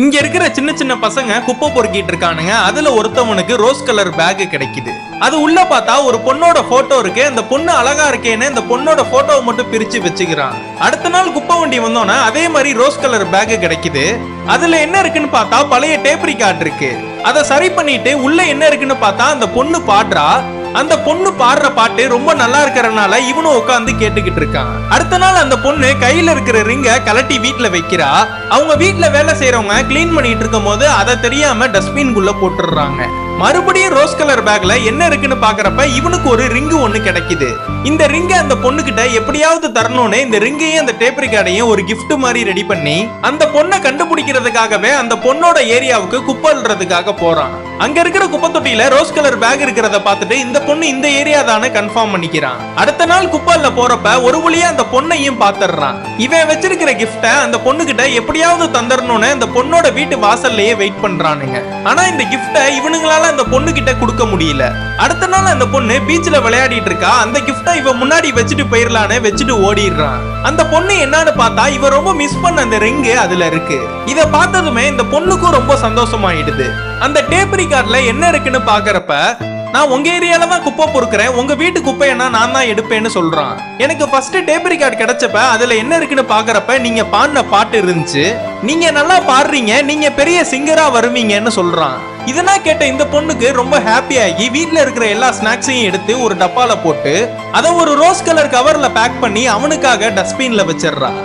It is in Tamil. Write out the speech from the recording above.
இங்க இருக்கிற சின்ன சின்ன பசங்க குப்பை பொறுக்கிட்டு இருக்கானுங்க. அதுல ஒருத்தவனுக்கு ரோஸ் கலர் பேக் கிடைக்குது. அது உள்ள பார்த்தா ஒரு பொண்ணோட போட்டோ இருக்கு. அந்த பொண்ணு அழகா இருக்கேன்னு இந்த பொண்ணோட போட்டோவை மட்டும் பிரிச்சு வச்சுக்கிறான். அடுத்த நாள் குப்பை வண்டி வந்தோன்னே அதே மாதிரி ரோஸ் கலர் பேக் கிடைக்குது. அதுல என்ன இருக்குன்னு பார்த்தா பழைய டேப்ரி கார்டு இருக்கு. அதை சரி பண்ணிட்டு உள்ள என்ன இருக்குன்னு பார்த்தா அந்த பொண்ணு பாடுறா. அந்த பொண்ணு பாடுற பாட்டு ரொம்ப நல்லா இருக்கிறனால இவனும் உட்காந்து கேட்டுக்கிட்டு இருக்கான். அடுத்த நாள் அந்த பொண்ணு கையில இருக்கிற ரிங்க கலட்டி வீட்டுல வைக்கிறா. அவங்க வீட்டுல வேலை செய்யறவங்க க்ளீன் பண்ணிட்டு இருக்கும் போது அதை தெரியாம டஸ்ட்பின் குள்ள போட்டுடுறாங்க. மறுபடியும் ரோஸ் கலர் பேக்ல என்ன இருக்குன்னு பாக்குறப்ப இவனுக்கு ஒரு ரிங்கு ஒண்ணு கிடைக்குது. இந்த ரிங்க அந்த பொண்ணு கிட்ட எப்படியாவது தரணும்னு இந்த ரிங்கையும் அந்த டேப் ரிகார்டையும் ஒரு கிஃப்ட் மாதிரி ரெடி பண்ணி அந்த பொண்ணை கண்டுபிடிக்கிறதுக்காகவே அந்த பொண்ணோட ஏரியாவுக்கு குப்பல்றதுக்காக போறான். அங்க இருக்கிற குப்பை தொட்டியில ரோஸ் கலர் பேக் இருக்கிறத பார்த்துட்டு இந்த பொண்ணு இந்த ஏரியா தானே கன்ஃபார்ம் பண்ணிக்கிறான். அடுத்த நாள் குப்பல்ல போறப்ப ஒரு வழியா அந்த பொண்ணையும் பாத்துறான் இவன் வச்சிருக்கிற கிஃப்ட அந்த பொண்ணு கிட்ட எப்படியாவது தந்துடணும்னு அந்த பொண்ணோட வீட்டு வாசல்லையே வெயிட் பண்றானுங்க. ஆனா இந்த கிஃப்ட இவனுங்களால அந்த பொண்ணு கிட்ட கொடுக்க முடியல. அடுத்த நாள் அந்த பொண்ணு பீச்ல விளையாடிட்டு இருக்கா. அந்த கிஃப்ட இவன் முன்னாடி வச்சுட்டு போயிடலான்னு வச்சுட்டு ஓடிடுறான். அந்த பொண்ணு என்னன்னு பார்த்தா இவ ரொம்ப மிஸ் பண்ண அந்த ரிங்கு அதுல இருக்கு. இத பார்த்ததுமே இந்த பொண்ணுக்கும் ரொம்ப சந்தோஷமாயிடுது. அந்த டேப் ரிகார்ட்ல என்ன இருக்குன்னு பாக்குறப்ப நான் உங்க ஏரியால தான் குப்பை பொறுக்கிறேன். உங்க வீட்டு குப்பையனா நான் தான் எடுப்பேன்னு சொல்றான். எனக்கு ஃபர்ஸ்ட் டேப் ரிகார்டு கிடைச்சப்ப அதுல என்ன இருக்குன்னு பாக்குறப்ப நீங்க பாடின பாட்டு இருந்துச்சு. நீங்க நல்லா பாடுறீங்க நீங்க பெரிய சிங்கரா வருவீங்கன்னு சொல்றான். இதெல்லாம் கேட்ட இந்த பொண்ணுக்கு ரொம்ப ஹாப்பியாகி வீட்டில் வீட்ல இருக்கிற எல்லா ஸ்நாக்ஸையும் எடுத்து ஒரு டப்பால போட்டு அதை ஒரு ரோஸ் கலர் கவர்ல பேக் பண்ணி அவனுக்காக டஸ்ட்பின்ல வச்சிடுறான்